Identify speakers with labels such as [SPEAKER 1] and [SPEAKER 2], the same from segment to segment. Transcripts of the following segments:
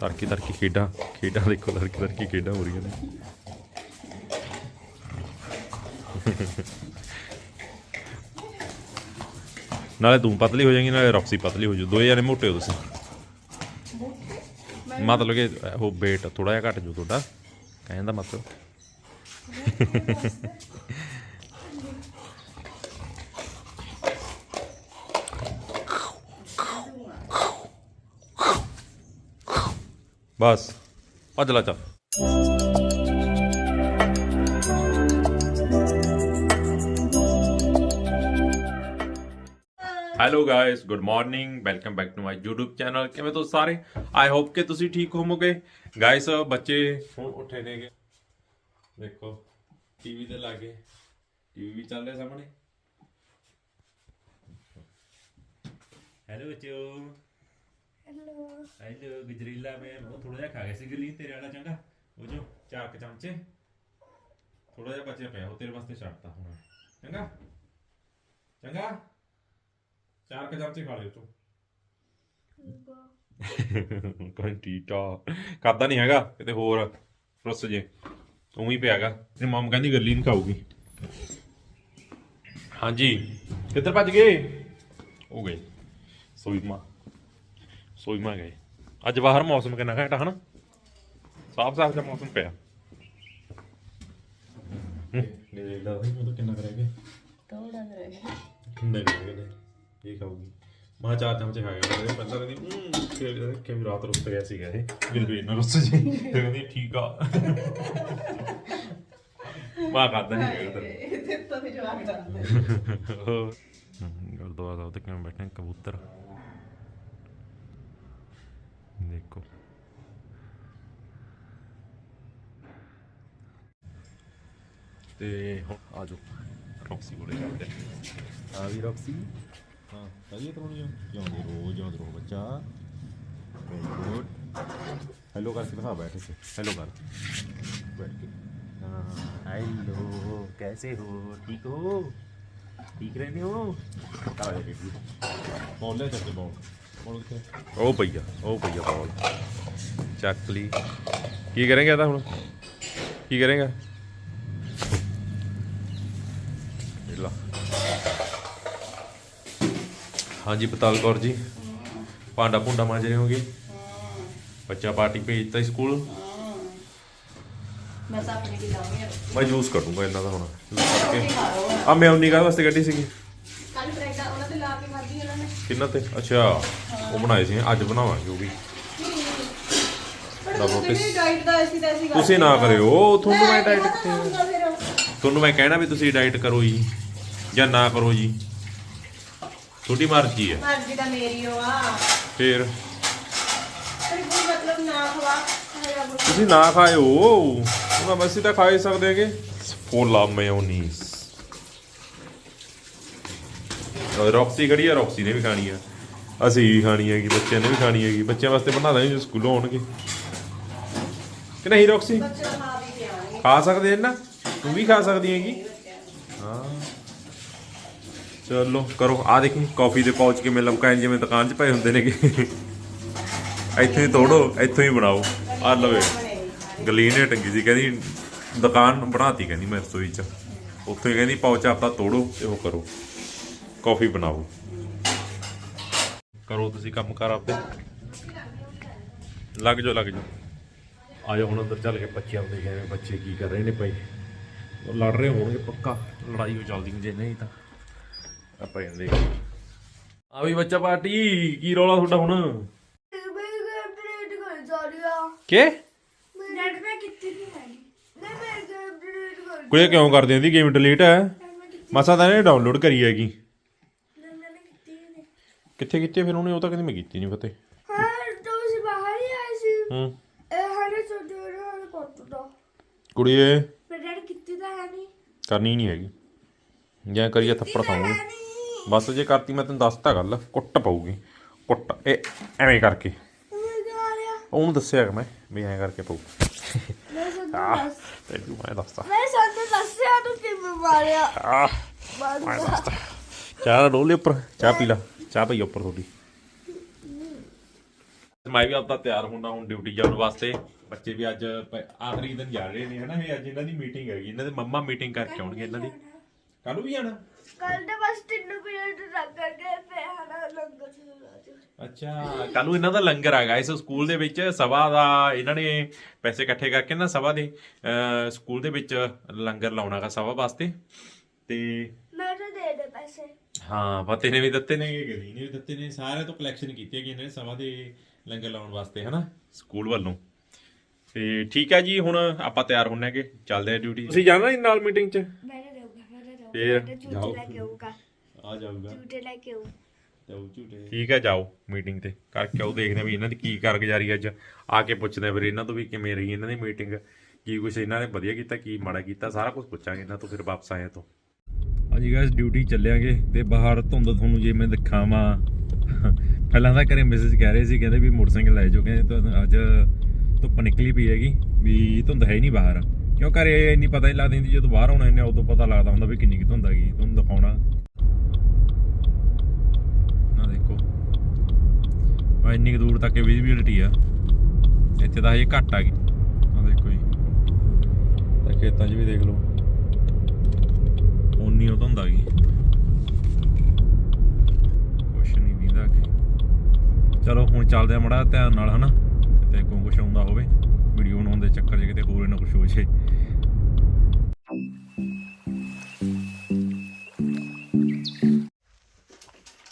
[SPEAKER 1] ਤਰਕੀ ਤਰਕੀ ਖੇਡਾਂ ਖੇਡਾਂ ਦੇਖੋ ਤਰਕੀ ਤਰਕੀ ਖੇਡਾਂ ਹੋ ਰਹੀਆਂ ਨੇ। ਨਾਲੇ ਤੂੰ ਪਤਲੀ ਹੋ ਜਾਏਂਗੀ ਨਾਲੇ ਰੌਕਸੀ ਪਤਲੀ ਹੋ ਜੂ ਦੋਏ ਜਾਨੇ ਮੋਟੇ ਹੋ ਤੁਸੀਂ। ਮਤਲਬ ਕਿ ਉਹ weight ਥੋੜਾ ਜਿਹਾ ਘਟ ਜੂ ਤੁਹਾਡਾ। ਕਹਿਣ ਦਾ ਮਤਲਬ। ਬਸ, ਭੱਜ ਲੈ ਚੱਲ। Hello guys good morning welcome back to my YouTube channel ਕਿਵੇਂ ਤੁਸੀਂ ਸਾਰੇ? ਆਈ ਹੋਪ ਕਿ ਤੁਸੀਂ ਠੀਕ ਹੋਵੋਗੇ। ਗਾਇਸ ਬੱਚੇ ਹੁਣ ਉੱਠੇ ਨੇਗੇ ਦੇਖੋ ਟੀਵੀ ਦੇ ਲਾਗੇ। ਟੀਵੀ ਵੀ ਚੱਲ ਰਿਹਾ ਸਾਹਮਣੇ। ਹੈਲੋ ਬੱਚੋ
[SPEAKER 2] ਹੈਲੋ
[SPEAKER 1] ਹੈਲੋ ਗਜਰੀਲਾ ਮੈਂ ਉਹ ਥੋੜਾ ਜਿਹਾ ਖਾ ਗਿਆ ਸੀ ਗਲੀ ਤੇਰੇ ਵਾਲਾ ਚੰਗਾ? ਉਹ ਜੋ ਚਾਰ ਕੁ ਚਮਚੇ। ਥੋੜਾ ਜਿਹਾ ਬਚਿਆ ਪਿਆ ਉਹ ਤੇਰੇ ਵਾਸਤੇ ਛੱਡਤਾ ਹੁਣ ਚੰਗਾ? ਚੰਗਾ? ਚਾਰ ਕੁ ਚਮਚੇ ਖਾ ਲਿਓ ਤੂੰ। ਕੰਟੀਟਾ ਕਰਦਾ ਨਹੀਂ ਹੈਗਾ ਕਿਤੇ ਹੋਰ ਰੁੱਸ ਜੇ। ਤੂੰ ਹੀ ਪਿਆਗਾ ਤੇ ਮਮ ਕਹਿੰਦੀ ਗੱਲੀ ਨਹੀਂ ਖਾਊਗੀ। ਹਾਂਜੀ। ਕਿੱਧਰ ਭੱਜ ਗਏ? ਹੋ ਗਏ। ਸੋਈਮਾ ਸੋਈਮਾ ਗਏ ਅੱਜ ਬਾਹਰ ਮੌਸਮ ਕਿੰਨਾ ਘੈਂਟ ਹਨਾ? ਸਾਫ਼ ਸਾਫ਼ ਜਿਹਾ ਮੌਸਮ ਪਿਆ। ਨੇ ਦਾ ਨਹੀਂ ਉਹ ਕਿੰਨਾ ਕਰੇਗੇ
[SPEAKER 2] ਥੋੜਾ ਜਿਹਾ
[SPEAKER 1] ਕਿੰਨਾ ਕਰੇਗੇ ਇਹ ਖਾਊਗੀ। ਮਾਂ ਚਾਰ ਚਮਚੇ ਖਾ ਗਿਆ ਉਹਦੇ ਪਹਿਲਾਂ ਕਹਿੰਦੀ ਹੂੰ ਕਿ ਕਿ ਵੀ ਰਾਤ ਰੁੱਸ ਗਿਆ ਸੀਗਾ ਇਹ। ਬਿਲਕੁਲ ਨਾ ਰੁੱਸ ਜੀ ਤੇ ਕਹਿੰਦੀ ਠੀਕ ਆ। ਮਾਂ ਕਰਦਾ ਨਹੀਂ ਹੈਗਾ ਤੇਰਾ।
[SPEAKER 2] ਇਹਦੇ ਤੋਂ ਵੀ ਜਵਾਬ ਕਰਦੇ
[SPEAKER 1] ਗੁਰਦੁਆਰਾ ਸਾਹਿਬ ਤੇ ਕਿਵੇਂ ਬੈਠੇ ਕਬੂਤਰ? ਦੇਖੋ ਤੇ ਹੁਣ ਆ ਜਾਓ ਰੌਕਸੀ ਕੋਲੇ ਚੱਲਦੇ ਆ ਵੀ ਰੌਕਸੀ ਹਾਂ ਕਰੀਏ ਤੁਹਾਨੂੰ ਜਿਉਂਦੇ ਰੋ ਜਿਉਂਦੇ ਰੋ ਬੱਚਾ ਵੈਰੀ ਗੁੱਡ ਹੈਲੋ ਕਰਕੇ ਦਿਖਾ ਬੈਠੇ ਸੇ ਹੈਲੋ ਕਰ बैठ के हाँ हेलो कैसे हो ठीक हो ठीक रहने हो करा दे बेटी ਉਹ ਪਈਆ ਉਹ ਪਈਆ ਬਾਲ ਚੱਕ ਲਈ। ਕੀ ਕਰਾਂਗੇ ਇਹਦਾ ਹੁਣ? ਕੀ ਕਰਾਂਗਾ? ਲਾ। ਹਾਂਜੀ ਪਤਾਲ ਕੌਰ ਜੀ। ਪਾਂਡਾ ਪੁੰਡਾ ਮਾਂਜ ਰਹੇ ਹੋਗੇ? ਬੱਚਾ ਪਾਰਟੀ ਭੇਜਤਾ ਸਕੂਲ।
[SPEAKER 2] ਮੈਂ ਤਾਂ ਆਪਣੇ ਕੀ ਲਾਉਂਗੀ
[SPEAKER 1] ਮੈਂ ਜੂਸ ਕੱਢੂੰਗਾ ਇਹਨਾਂ ਦਾ ਹੁਣ। ਜੂਸ ਕੱਢ ਆ ਮੈਂ ਉਨੀ ਕਾਹ ਵਾਸਤੇ ਕੱਢੀ ਸੀਗੀ?
[SPEAKER 2] ਕੱਲ ਬ੍ਰੈਡ ਉਹਨਾਂ ਤੇ ਲਾ ਕੇ ਖਾਧੀ ਉਹਨਾਂ ਨੇ।
[SPEAKER 1] ਕਿੰਨਾ ਤੇ? ਅੱਛਾ। ਉਹ ਬਣਾਏ ਸੀ ਅੱਜ ਬਣਾਵਾਂਗੇ ਉਹ ਵੀ।
[SPEAKER 2] ਤੁਸੀਂ
[SPEAKER 1] kiss.
[SPEAKER 2] ਡਾਈਟ ਦਾ ਐਸੀ ਤੈਸੀ ਗੱਲ
[SPEAKER 1] ਤੁਸੀਂ ਨਾ ਕਰਿਓ ਤੁਹਾਨੂੰ ਮੈਂ ਡਾਈਟ ਤੁਹਾਨੂੰ ਮੈਂ ਕਹਿਣਾ ਵੀ ਤੁਸੀਂ ਡਾਈਟ ਕਰੋ ਜੀ ਜਾਂ ਨਾ ਕਰੋ ਜੀ। ਤੁਹਾਡੀ ਮਰਜ਼ੀ ਹੈ
[SPEAKER 2] ਮਰਜ਼ੀ ਤਾਂ ਮੇਰੀ ਓ ਆ।
[SPEAKER 1] ਫੇਰ?
[SPEAKER 2] ਕੋਈ ਮਤਲਬ ਨਾ ਖਵਾ
[SPEAKER 1] ਤੁਸੀਂ ਨਾ ਖਾਇਓ। ਉਹਨਾਂ ਬਸੀ ਤਾਂ ਖਾ ਹੀ ਸਕਦੇ ਹੈਗੇ। ਫੋਲਾ ਮੇਯੋਨੀਜ਼ ਰੌਕਸੀ ਖੜੀ ਆ ਰੌਕਸੀ ਨੇ ਵੀ ਖਾਣੀ ਆ। ਅਸੀਂ ਵੀ ਖਾਣੀ ਹੈਗੀ ਬੱਚਿਆਂ ਨੇ ਵੀ ਖਾਣੀ ਹੈਗੀ। ਬੱਚਿਆਂ ਵਾਸਤੇ ਬਣਾ ਦਾਂਗੇ ਜੋ ਸਕੂਲੋਂ ਆਉਣਗੇ। ਕਿ ਨਹੀਂ ਰੌਕਸੀ?
[SPEAKER 2] ਖਾ
[SPEAKER 1] ਸਕਦੇ ਨੇ ਨਾ ਤੂੰ ਵੀ ਖਾ ਸਕਦੀ ਹੈਗੀ? ਹਾਂ। ਚਲੋ ਕਰੋ। ਆ ਦੇਖੀ ਕਾਫੀ ਦੇ ਪਾਉਚ ਕਿਵੇਂ ਲਮਕਾਏ ਜਿਵੇਂ ਦੁਕਾਨ 'ਚ ਪਏ ਹੁੰਦੇ ਨੇਗੇ। ਇੱਥੇ ਹੀ ਤੋੜੋ ਇੱਥੋਂ ਹੀ ਬਣਾਓ। ਆ ਲਵੇ ਗਲੀਨ ਨੇ ਟੰਗੀ ਸੀ ਕਹਿੰਦੀ ਦੁਕਾਨ ਬਣਾਤੀ ਕਹਿੰਦੀ ਮੈਂ ਰਸੋਈ 'ਚ। ਉੱਥੇ ਕਹਿੰਦੀ ਪਾਉਚ ਆਪਦਾ ਤੋੜੋ ਤੇ ਉਹ ਕਰੋ। ਕਾਫੀ ਬਣਾਓ। ਕਰੋ ਤੁਸੀਂ ਕੰਮ ਕਰ ਆਪਦੇ। ਲੱਗ ਜਾਓ ਲੱਗ ਜਾਓ। ਆ ਜਾਓ ਹੁਣ ਅੰਦਰ ਚੱਲ ਕੇ ਬੱਚੇ ਆਉਂਦੇ ਕਿਵੇਂ ਬੱਚੇ ਕੀ ਕਰ ਰਹੇ ਨੇ ਭਾਈ? ਉਹ ਲੜ ਰਹੇ ਹੋਣਗੇ ਪੱਕਾ ਲੜਾਈ ਹੋ ਚੱਲਦੀ ਜੇ ਨਹੀਂ ਤਾਂ। ਆਪਾਂ ਜਾਂਦੇ ਆ ਵੀ ਬੱਚਾ ਪਾਰਟੀ ਕੀ ਰੌਲਾ ਤੁਹਾਡਾ ਹੁਣ? ਕੇ? ਕੁੜੇ ਕਿਉਂ ਕਰਦੇ ਆਂ ਦੀ ਗੇਮ ਡਿਲੀਟ ਹੈ। ਮਸਾ ਤਾਂ ਇਹਨੇ ਡਾਊਨਲੋਡ ਕਰੀ ਹੈਗੀ। ਕਿੱਥੇ ਕੀਤੀ ਫਿਰ ਉਹਨੇ? ਉਹ ਤਾਂ ਕਹਿੰਦੀ ਮੈਂ ਕੀਤੀ ਨਹੀਂ ਫਤਿਹ। ਹੂੰ ਕੁੜੀਏ ਕਰਨੀ ਨਹੀਂ ਹੈਗੀ। ਜਾਂ ਕਰੀਏ ਥੱਪੜ ਖਾਉਂਗੇ ਬਸ ਜੇ ਕਰਤੀ ਮੈਂ ਤੈਨੂੰ ਦੱਸਤਾ ਗੱਲ ਕੁੱਟ ਪਊਗੀ। ਕੁੱਟ ਇਹ ਐਵੇਂ ਕਰਕੇ। ਉਹਨੂੰ ਦੱਸਿਆ ਕਿ ਮੈਂ ਵੀ ਐਂ ਕਰਕੇ ਪਊ। ਆਹ ਤੈਨੂੰ ਮੈਂ ਦੱਸਤਾ। ਆਹ ਮੈਂ ਦੱਸਤਾ। ਚਾਹ ਡੋਲੇ ਉੱਪਰ ਚਾਹ ਪੀ ਲਾ। ਚਾਹ ਪਈ ਉੱਪਰ ਤੁਹਾਡੀ। ਮੈਂ ਵੀ ਆਪਦਾ ਤਿਆਰ ਹੁੰਦਾ ਹੁਣ ਡਿਊਟੀ ਜਾਣ ਵਾਸਤੇ। ਬੱਚੇ ਵੀ ਅੱਜ ਪ- ਆਖਰੀ ਦਿਨ ਜਾ ਰਹੇ ਨੇ ਹਨਾ? ਇਹ ਅੱਜ ਇਹਨਾਂ ਦੀ ਮੀਟਿੰਗ ਹੈਗੀ ਇਹਨਾਂ ਦੇ ਮੰਮਾ ਮੀਟਿੰਗ ਕਰਕੇ ਆਉਣਗੇ ਇਹਨਾਂ ਦੀ। ਕੱਲ ਨੂੰ ਵੀ ਆਣਾ
[SPEAKER 3] ਕੱਲ ਦੇ ਬਸ ਤਿੰਨ ਪੀਰੀਅਡ ਲੱਗ ਗਏ ਤੇ ਹਨਾ ਲੰਗਰ ਚਲਾ
[SPEAKER 1] ਅੱਛਾ ਕੱਲ ਨੂੰ ਇਹਨਾਂ ਦਾ ਲੰਗਰ ਹੈਗਾ ਇਸ ਸਕੂਲ ਦੇ ਵਿੱਚ ਸਭਾ ਦਾ ਇਹਨਾਂ ਨੇ ਪੈਸੇ ਇਕੱਠੇ ਕਰਕੇ ਨਾ ਸਭਾ ਦੇ ਅਹ, ਸਕੂਲ ਦੇ ਵਿੱਚ ਲੰਗਰ ਲਾਉਣਾਗਾ ਸਭਾ ਵਾਸਤੇ। ਤੇ ਹਾਂ ਫਤਿਹ ਨੇ ਵੀ ਦਿੱਤੇ ਨੇ। ਗਲੀ ਨੇ ਵੀ ਦਿੱਤੇ ਨੇ। ਸਾਰਿਆਂ ਤੋਂ ਕਲੈਕਸ਼ਨ ਕੀਤੀ ਹੈਗੀ ਇਹਨਾਂ ਨੇ ਸਭਾ ਦੇ ਲੰਗਰ ਲਾਉਣ ਵਾਸਤੇ ਹਨਾ? ਸਕੂਲ ਵੱਲੋਂ। ਤੇ ਠੀਕ ਹੈ ਜੀ ਹੁਣ ਆਪਾਂ ਤਿਆਰ ਹੁੰਨੇ ਆਗੇ ਚੱਲਦੇ ਆ ਡਿਊਟੀ ਤੁਸੀਂ ਜਾਣਾ ਨਾਲ ਮੀਟਿੰਗ 'ਚ?
[SPEAKER 3] ਮੈਂ ਦੇਊਗਾ ਮੈਂ
[SPEAKER 1] ਫੇਰ?
[SPEAKER 3] ਤਾਂ
[SPEAKER 1] ਜਾਓ।
[SPEAKER 3] ਝੂਟੇ ਲੈ ਕੇ ਆਊਗਾ।
[SPEAKER 1] ਆ ਜਾਊਗਾ।
[SPEAKER 3] ਝੂਟੇ ਲੈ ਕੇ ਆਊ।
[SPEAKER 1] ਠੀਕ ਹੈ ਜਾਓ ਮੀਟਿੰਗ ਤੇ। ਕਰਕੇ ਆਓ ਦੇਖਦੇ ਆ ਵੀ ਇਹਨਾਂ ਦੀ ਕੀ ਕਾਰਗੁਜ਼ਾਰੀ ਅੱਜ। ਆ ਕੇ ਪੁੱਛਦੇ ਆ ਫਿਰ ਇਹਨਾਂ ਤੋਂ ਵੀ ਕਿਵੇਂ ਰਹੀ ਇਹਨਾਂ ਦੀ ਮੀਟਿੰਗ ਕੀ ਕੁਛ ਇਹਨਾਂ ਨੇ ਵਧੀਆ ਕੀਤਾ ਕੀ ਮਾੜਾ ਕੀਤਾ ਸਾਰਾ ਕੁਝ ਪੁੱਛਾਂਗੇ ਇਹਨਾਂ ਤੋਂ ਫਿਰ ਵਾਪਸ ਆਏ ਤੋਂ। ਹਾਂਜੀ ਗਾਇਸ ਡਿਊਟੀ ਚੱਲਿਆਗੇ ਤੇ ਬਾਹਰ ਧੁੰਦ ਤੁਹਾਨੂੰ ਜੇ ਮੈਂ ਦਿਖਾਵਾਂ। ਪਹਿਲਾਂ ਤਾਂ ਘਰੇ ਮੈਸੇਜ ਕਹਿ ਰਹੇ ਸੀ, ਕਹਿੰਦੇ ਵੀ ਮੋਟਰਸਾਈਕਲ ਲੈ ਜਾਓ, ਕਹਿੰਦੇ ਤਾਂ ਅੱਜ ਧੁੱਪ ਨਿਕਲੀ ਪਈ ਹੈਗੀ ਵੀ ਧੁੰਦ ਹੈ ਹੀ ਨਹੀਂ ਬਾਹਰ। ਕਿਉਂ ਘਰੇ ਇੰਨੀ ਪਤਾ ਹੀ ਲੱਗਦੀ ਹੁੰਦੀ, ਜਦੋਂ ਬਾਹਰ ਆਉਣਾ ਇਹਨੇ ਉਦੋਂ ਪਤਾ ਲੱਗਦਾ ਹੁੰਦਾ ਵੀ ਕਿੰਨੀ ਕੁ ਧੁੰਦ ਹੈਗੀ, ਤੁਹਾਨੂੰ ਦਿਖਾਉਣਾ। ਨਾ ਦੇਖੋ। ਆ ਇੰਨੀ ਕੁ ਦੂਰ ਤੱਕ ਵਿਜ਼ਿਬਿਲਟੀ ਆ। ਇੱਥੇ ਤਾਂ ਹਜੇ ਘੱਟ ਆ ਗਈ। ਆ ਦੇਖੋ ਜੀ। ਤਾਂ ਖੇਤਾਂ 'ਚ ਵੀ ਦੇਖ ਲਓ। ਉਨੀ ਉਹ ਧੁੰਦ ਆ ਗਈ ਕੁਛ ਨਹੀਂ ਵੀਂਦਾ ਅੱਗੇ। ਚਲੋ ਹੁਣ ਚੱਲਦੇ ਆ ਮੜਾ ਧਿਆਨ ਨਾਲ ਹਨਾ? ਕਿਤੇ ਕੋਈ ਕੁਛ ਆਉਂਦਾ ਹੋਵੇ ਵੀਡੀਓ ਬਣਾਉਣ ਦੇ ਚੱਕਰ 'ਚ ਕਿਤੇ ਹੋਰ ਨਾ ਕੁਛ ਹੋ ਜੇ।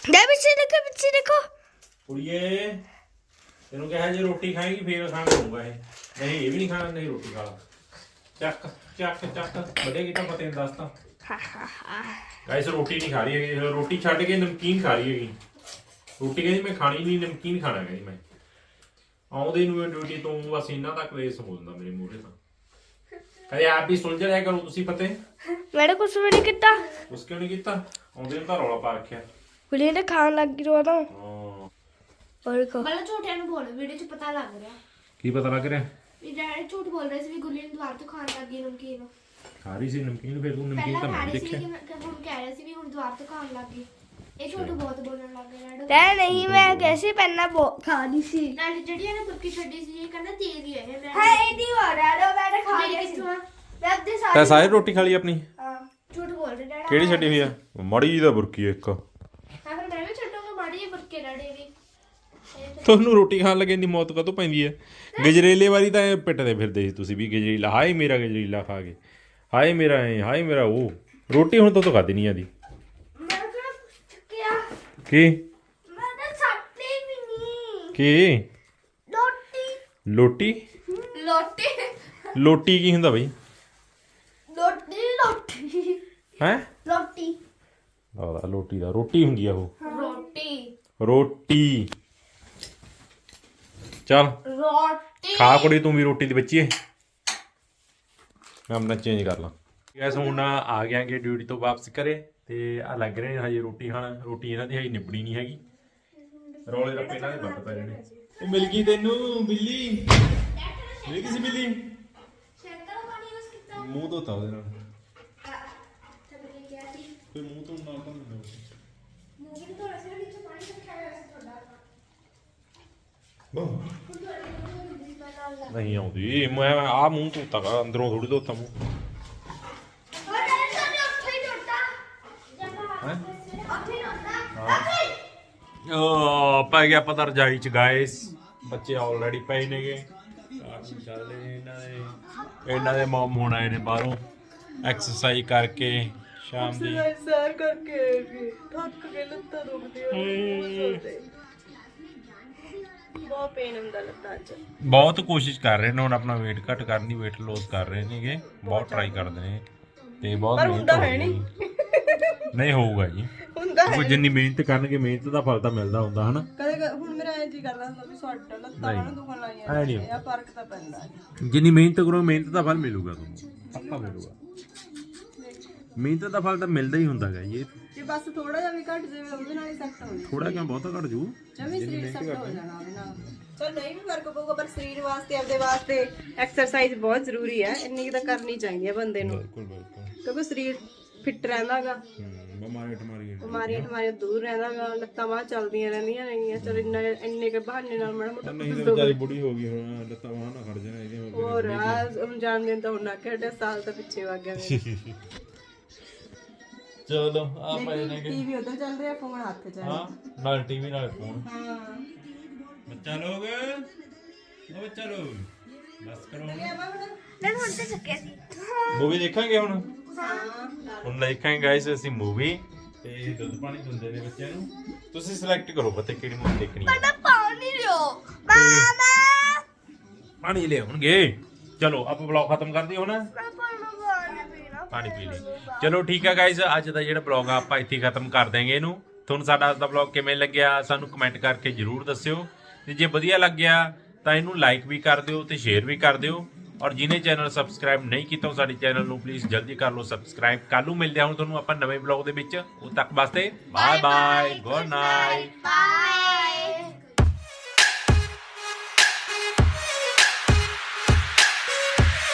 [SPEAKER 3] ਦੇ ਪਿੱਛੇ ਦੇਖੋ ਪਿੱਛੇ ਦੇਖੋ।
[SPEAKER 1] ਕੁੜੀਏ ਤੈਨੂੰ ਕਿਹਾ ਜੇ ਰੋਟੀ ਖਾਏਗੀ ਫੇਰ ਖਾਣ ਦਊਗਾ ਇਹ। ਨਹੀਂ ਇਹ ਵੀ ਨਹੀਂ ਖਾਣਾ ਨਹੀਂ ਰੋਟੀ ਖਾ ਲਾ। ਚੱਕ ਚੱਕ ਚੱਕ। ਵਧੀਆ ਕੀਤਾ ਪਤੇ ਨੇ ਦੱਸਤਾ ਗਾਇਸ ਰੋਟੀ ਨਹੀਂ ਖਾ ਰਹੀ ਹੈਗੀ ਰੋਟੀ ਛੱਡ ਕੇ ਨਮਕੀਨ ਖਾ ਰਹੀ ਹੈਗੀ। ਰੋਟੀ ਕਹਿੰਦੀ ਮੈਂ ਖਾਣੀ ਨਹੀਂ ਨਮਕੀਨ ਖਾਣਾ ਕਹਿੰਦੀ ਮੈਂ। ਆਉਂਦੇ ਨੂੰ ਡਿਊਟੀ ਤੋਂ ਬਸ ਇਹਨਾਂ ਤੱਕ ਰੇਸ ਹੋ ਜਾਂਦਾ ਮੇਰੇ ਮੂਹਰੇ ਤਾਂ। ਕਦੇ ਆਪ ਵੀ ਸੁਲਝ ਰਿਹਾ ਕਰੋ ਤੁਸੀਂ ਪਤੇ?
[SPEAKER 3] ਮੇਰੇ ਕੁਛ ਵੀ ਨਹੀਂ ਕੀਤਾ।
[SPEAKER 1] ਉਸ ਕਿਉਂ ਨਹੀਂ ਕੀਤਾ? ਆਉਂਦੇ ਨੂੰ ਤਾਂ ਰੌਲਾ ਪਾ ਰੱਖਿਆ।
[SPEAKER 3] ਕੁੜੀ ਨੇ ਖਾਣ ਲੱਗ ਗਈ ਰੋ ਨਾ
[SPEAKER 1] ਹਾਂ।
[SPEAKER 3] ਹੋਰ ਕੋ
[SPEAKER 2] ਪਹਿਲਾਂ ਝੂਠਿਆਂ ਨੂੰ ਬੋਲ ਵੀਡੀਓ 'ਚ ਪਤਾ ਲੱਗ ਰਿਹਾ।
[SPEAKER 1] ਕੀ ਪਤਾ ਲੱਗ ਰਿਹਾ?
[SPEAKER 2] ਵੀ ਡੈਡੀ ਝੂਠ ਬੋਲ ਰਹੇ ਸੀ ਵੀ ਗੁੱਲੀ ਨੂੰ ਦੁਆਰ ਤੋਂ ਖਾਣ ਲੱਗ ਗਈ ਨਮਕੀਨ।
[SPEAKER 1] ਖਾ ਰਹੀ ਸੀ ਨਮਕੀਨ ਫਿਰ ਤੂੰ ਨਮਕੀਨ
[SPEAKER 2] ਪਹਿਲਾਂ
[SPEAKER 1] ਤਾਂ
[SPEAKER 2] ਖਾ
[SPEAKER 1] ਮੈਂ
[SPEAKER 2] ਰਹੀ
[SPEAKER 1] ਦੇਖਿਆ।
[SPEAKER 2] ਹੁਣ ਕਹਿ ਰਹੇ ਸੀ ਵੀ ਹੁਣ ਦੁਆਰ ਤੋਂ ਖਾਣ ਲੱਗ ਗਈ। ਇਹ ਝੂਠ ਬਹੁਤ ਬੋਲਣ ਲੱਗ ਗਿਆ ਡੈਡੀ
[SPEAKER 3] ਤੇ ਨਹੀਂ ਮੈਂ ਕੈਸੀ ਪੈਨਾ ਬੋ ਖਾਣੀ ਸੀ।
[SPEAKER 2] ਨਾਲੇ ਜਿਹੜੀ ਇਹਨੇ ਬੁਰਕੀ ਛੱਡੀ ਸੀ ਇਹ ਕਹਿੰਦਾ ਤੇਰੀ ਹੈ ਇਹ ਮੈਂ
[SPEAKER 3] ਹੈ ਇਹਦੀ ਹੋ ਡੈਡੋ ਮੈਂ ਤਾਂ ਖਾ ਲਈ ਸੀ? ਮੈਂ ਅੱਧੀ
[SPEAKER 1] ਤਾਂ
[SPEAKER 3] ਸਾਰੀ
[SPEAKER 1] ਸਾਰੇ ਰੋਟੀ ਖਾ ਲਈ ਆਪਣੀ?
[SPEAKER 3] ਹਾਂ
[SPEAKER 2] ਝੂਠ ਬੋਲ ਰਹੇ ਡੈਡਾ।
[SPEAKER 1] ਕਿਹੜੀ ਛੱਡੀ ਹੋਈ ਆ? ਮੜੀ ਜੀ ਦਾ ਬੁਰਕੀ ਇੱਕ।
[SPEAKER 2] ਹਾਂ ਫਿਰ ਮੈਂ ਵੀ ਛੱਡੂਗਾ ਮਾੜੀ ਜਿਹੀ ਬੁਰਕੇ ਡੈਡੀ ਦੀ
[SPEAKER 1] ਤੁਹਾਨੂੰ ਰੋਟੀ ਖਾਣ ਲੱਗੇ ਇੰਨੀ ਮੌਤ ਕਦੋਂ ਪੈਂਦੀ ਹੈ? ਗਜਰੇਲੇ ਵਾਰੀ ਤਾਂ ਇਹ ਪਿੱਟਦੇ ਫਿਰਦੇ ਸੀ ਤੁਸੀਂ ਵੀ ਗਜਰੇਲਾ ਹਾਏ ਮੇਰਾ ਗਜਰੇਲਾ ਖਾ ਕੇ। ਹਾਏ ਮੇਰਾ ਐ ਹਾਏ ਮੇਰਾ ਉਹ। ਰੋਟੀ ਹੁਣ ਤੋਂ ਤਾਂ ਖਾਦੀ ਨਹੀਂ ਜਾਂਦੀ
[SPEAKER 3] ਮੈਂ ਕਿਹੜਾ ਚੱਕਿਆ।
[SPEAKER 1] ਕੀ?
[SPEAKER 3] ਮੈਂ ਤਾਂ ਛੱਡੀ ਵੀ ਨਹੀਂ।
[SPEAKER 1] ਕੀ?
[SPEAKER 3] ਲੋਟੀ
[SPEAKER 1] ਲੋਟੀ?
[SPEAKER 3] ਲੋਟੀ।
[SPEAKER 1] ਲੋਟੀ ਕੀ ਹੁੰਦਾ ਬਈ?
[SPEAKER 3] ਲੋਟੀ ਲੋਟੀ।
[SPEAKER 1] ਹੈ?
[SPEAKER 3] ਲੋਟੀ
[SPEAKER 1] ਆਦਾ ਲੋਟੀ ਦਾ ਰੋਟੀ ਹੁੰਦੀ ਆ ਉਹ।
[SPEAKER 2] ਰੋਟੀ।
[SPEAKER 1] ਰੋਟੀ। ਚੱਲ।
[SPEAKER 3] ਰੋਟੀ।
[SPEAKER 1] ਖਾ ਕੁੜੀ ਤੂੰ ਵੀ ਰੋਟੀ ਦੀ ਬੱਚੀ ਹੈ। ਮੈਂ ਆਪਣਾ ਚੇਂਜ ਕਰ ਲਾਂ। ਗੈਸ ਹੁਣ ਆ ਗਿਆ ਕਿ ਡਿਊਟੀ ਤੋਂ ਵਾਪਸ ਕਰੇ ਤੇ ਆ ਲੱਗ ਰਹੇ ਨੇ ਹਜੇ ਰੋਟੀ ਖਾਣ। ਰੋਟੀ ਇਹਨਾਂ ਦੀ ਹਜੇ ਨਿਬੜੀ ਨਹੀਂ ਹੈਗੀ। ਰੋਲੇ ਰੱਪੇ ਇਹਨਾਂ ਦੇ ਵੱਟ ਪੈ ਰਹੇ ਨੇ। ਉਹ ਮਿਲ ਗਈ ਤੈਨੂੰ ਬਿੱਲੀ। ਮਿਲ ਗਈ ਸੀ ਬਿੱਲੀ?
[SPEAKER 2] ਸ਼ੈਂਕਰ ਪਾਣੀ ਯੂਜ਼ ਕੀਤਾ
[SPEAKER 1] ਮੂੰਹ ਧੋਤਾ ਉਹਦੇ ਨਾਲ।
[SPEAKER 2] ਸੀ
[SPEAKER 1] ਕੋਈ ਮੂੰਹ ਤੋਂ ਨਾਲ ਤਾਂ ਨਹੀਂ
[SPEAKER 2] ਮੂਵੀ ਨੂੰ ਥੋੜਾ ਜਿਹਾ ਨੀਚੇ ਪਾਣੀ ਰੱਖਿਆ ਹੋਇਆ ਸੀ ਤੁਹਾਡਾ।
[SPEAKER 1] ਨਹੀਂ ਆਉਂਦੀ। ਮੈਂ ਆ ਮੂੰਹ ਧੋਤਾ ਗਾ, ਅੰਦਰੋਂ ਥੋੜੀ ਧੋਤਾ ਮੂੰਹ। ਓ ਪੈ ਗਿਆ ਪਤਾ ਰਜਾਈ ਚ ਗਾਇਸ ਬੱਚੇ ਆਲਰੇਡੀ ਪਏ ਨੇਗੇ। ਚੱਲਦੇ ਨੇ ਇਹਨਾਂ ਦੇ। ਇਹਨਾਂ ਦੇ ਮਮ ਹੁਣ ਆਏ ਨੇ ਬਾਹਰੋਂ। ਐਕਸਰਸਾਈਜ਼ ਕਰਕੇ ਸ਼ਾਮ ਦੀ।
[SPEAKER 4] ਸੈਰ ਕਰਕੇ ਵੀ। ਥੱਕ ਕੇ ਲੱਤਾਂ ਦੁਖਦੀਆਂ
[SPEAKER 1] ਹਮ,
[SPEAKER 4] ਬਹੁਤ ਪੇਨ ਹੁੰਦਾ ਲੱਤਾਂ 'ਚ।
[SPEAKER 1] ਬਹੁਤ ਕੋਸ਼ਿਸ਼ ਕਰ ਰਹੇ ਨੇ ਹੁਣ ਆਪਣਾ weight ਘਟ ਕਰਨ ਦੀ weight loss ਕਰ ਰਹੇ ਨੇਗੇ। ਬਹੁਤ ਟਰਾਈ ਕਰਦੇ ਨੇ ਤੇ ਬਹੁਤ
[SPEAKER 4] ਪਰ
[SPEAKER 1] ਮਿਹਨਤ
[SPEAKER 4] ਹੁੰਦਾ
[SPEAKER 1] ਹੋ
[SPEAKER 4] ਨਹੀਂ।
[SPEAKER 1] ਨਹੀਂ ਹੋਊਗਾ ਜੀ।
[SPEAKER 4] ਹੁੰਦਾ ਹੈ
[SPEAKER 1] ਕੋਈ ਜਿੰਨੀ ਮਿਹਨਤ ਕਰਨਗੇ ਮਿਹਨਤ ਦਾ ਫਲ ਤਾਂ ਮਿਲਦਾ ਹੁੰਦਾ ਹਨਾ?
[SPEAKER 4] ਕਦੇ ਹੁਣ ਮੇਰਾ ਐਂ ਜੀ ਕਰਦਾ ਹੁੰਦਾ ਵੀ ਸੱਟ ਲੱਤਾਂ। ਨਾ ਦੁਖਣ ਲੱਗ
[SPEAKER 1] ਐਂ ਨਹੀਂ
[SPEAKER 4] ਇਹ ਫ਼ਰਕ ਤਾਂ ਪੈਂਦਾ ਹੈ।
[SPEAKER 1] ਜਿੰਨੀ ਮਿਹਨਤ ਕਰੋ ਮਿਹਨਤ ਦਾ ਫਲ ਮਿਲੂਗਾ ਤੁਹਾਨੂੰ। ਪੱਕਾ ਮਿਲੂਗਾ। ਮਿਹਨਤ ਦਾ ਫਲ ਤਾਂ ਮਿਲਦਾ ਹੀ ਹੁੰਦਾ ਹੈ ਇਹ
[SPEAKER 4] ਜੇ ਬਸ ਥੋੜਾ ਜਿਹਾ ਵੀ ਘਟ ਜਾਵੇ ਉਹਦੇ ਨਾਲ ਹੀ ਸੈੱਟ ਹੋ
[SPEAKER 1] ਥੋੜਾ ਕਿਉਂ? ਬਹੁਤਾ ਘਟ ਜੂ।
[SPEAKER 4] ਜਮੀ ਸਰੀਰ ਸੈੱਟ ਹੋ ਜਾਣਾ ਉਹਦੇ ਨਾਲ। ਚਲ ਨਹੀਂ ਵੀ ਫ਼ਰਕ ਪਊਗਾ ਪਰ ਸਰੀਰ ਵਾਸਤੇ ਆਪਦੇ ਵਾਸਤੇ ਐਕਸਰਸਾਈਜ਼ ਬਹੁਤ ਜ਼ਰੂਰੀ ਹੈ। ਇੰਨੀ ਕੁ ਤਾਂ ਕਰਨੀ ਚਾਹੀਦੀ ਹੈ ਬੰਦੇ ਨੂੰ।
[SPEAKER 1] ਬਿਲਕੁਲ ਬਿਲਕੁਲ।
[SPEAKER 4] ਕਿਉਂਕਿ ਸਰੀਰ ਫਿੱਟ ਰਹਿੰਦਾਗਾ
[SPEAKER 1] ਬਿਮਾਰੀ ਟਮਾਰੀ
[SPEAKER 4] ਬਿਮਾਰੀਆਂ ਠਮਾਰੀਆਂ ਦੂਰ ਰਹਿੰਦਾ ਗਾ। ਲੱਤਾਂ ਬਾਹਾਂ ਚੱਲਦੀਆਂ ਰਹਿੰਦੀਆਂ ਨੇਗੀਆਂ। ਚਲ ਇੰਨਾ ਇੰਨੇ ਕੇ ਬਹਾਨੇ ਨਾਲ ਮਾੜਾ ਮੋਟਾ
[SPEAKER 1] ਨਹੀਂ ਤਾਂ ਵਿਚਾਰੀ ਬੁੜੀ ਹੋ ਗਈ ਹੁਣ ਲੱਤਾਂ ਬਾਹਾਂ ਨਾ ਖੜ ਜਾਣਾ ਇਹਦੀਆਂ
[SPEAKER 4] ਹੋਰ ਆ ਜਾਣ ਦਿਨ ਤਾਂ ਹੁਣ ਨਾ ਖੇਡੇ ਸਾਲ ਤਾਂ ਪਿੱਛੇ ਵਗ ਗਿਆ
[SPEAKER 1] ਚਲੋ ਆ ਪਏ ਨੇ
[SPEAKER 4] ਟੀਵੀ ਉਧਰ ਚੱਲ ਰਿਹਾ ਫੋਨ ਹੱਥ 'ਚ ਹੈ।
[SPEAKER 1] ਹਾਂ ਨਾਲ ਟੀਵੀ ਨਾਲ ਫੋਨ।
[SPEAKER 4] ਹਾਂ।
[SPEAKER 1] ਬੱਚਾ ਲੋਗ ਉਹ ਬੱਚਾ ਲੋਗ ਬਸ ਕਰੋ
[SPEAKER 3] ਮੈਂ ਹੁਣ। ਤੇ ਚੱਕਿਆ ਸੀ।
[SPEAKER 1] ਮੂਵੀ ਦੇਖਾਂਗੇ ਹੁਣ? ਹੁਣ ਦੇਖਾਂਗੇ ਗਾਇਸ ਅਸੀਂ ਮੂਵੀ। ਤੇ ਦੁੱਧ ਪਾਣੀ ਦਿੰਦੇ ਨੇ ਬੱਚਿਆਂ ਨੂੰ। ਤੁਸੀਂ ਸਿਲੈਕਟ ਕਰੋ ਪਤਾ ਕਿਹੜੀ ਮੂਵੀ ਦੇਖਣੀ ਹੈ
[SPEAKER 3] ਮੈਂ ਪਾਣੀ ਲਿਓ ਮਾਮਾ।
[SPEAKER 1] ਪਾਣੀ ਲਿਆਉਣਗੇ। ਚਲੋ ਆਪਾਂ ਬਲੌਗ ਖਤਮ ਕਰ ਦਈਏ ਹੁਣ।
[SPEAKER 3] ਮੈਂ ਪਾਣੀ
[SPEAKER 1] ਪੀ ਲਈ। ਚਲੋ ਠੀਕ ਆ ਗਾਇਸ ਅੱਜ ਦਾ ਜਿਹੜਾ ਬਲੌਗ ਆ, ਆਪਾਂ ਇੱਥੇ ਖਤਮ ਕਰ ਦਾਂਗੇ ਇਹਨੂੰ। ਤੁਹਾਨੂੰ ਸਾਡਾ ਅੱਜ ਦਾ ਬਲੌਗ ਕਿਵੇਂ ਲੱਗਿਆ, ਸਾਨੂੰ ਕਮੈਂਟ ਕਰਕੇ ਜਰੂਰ ਦੱਸਿਓ। ਤੇ ਜੇ ਵਧੀਆ ਲੱਗਿਆ, ਤਾਂ ਇਹਨੂੰ ਲਾਈਕ ਵੀ ਕਰ ਦਿਓ ਤੇ ਸ਼ੇਅਰ ਵੀ ਕਰ ਦਿਓ। ਔਰ ਜਿਹਨੇ ਚੈਨਲ ਸਬਸਕ੍ਰਾਈਬ ਨਹੀਂ ਕੀਤਾ ਉਹ ਸਾਡੇ ਚੈਨਲ ਨੂੰ ਪਲੀਜ਼ ਜਲਦੀ ਕਰ ਲਓ ਸਬਸਕ੍ਰਾਈਬ ਕੱਲ ਨੂੰ ਮਿਲਦੇ ਹਾਂ ਹੁਣ ਤੁਹਾਨੂੰ ਆਪਾਂ ਨਵੇਂ ਬਲੌਗ ਦੇ ਵਿੱਚ। ਉਦੋਂ ਤੱਕ ਵਾਸਤੇ bye bye good night
[SPEAKER 3] bye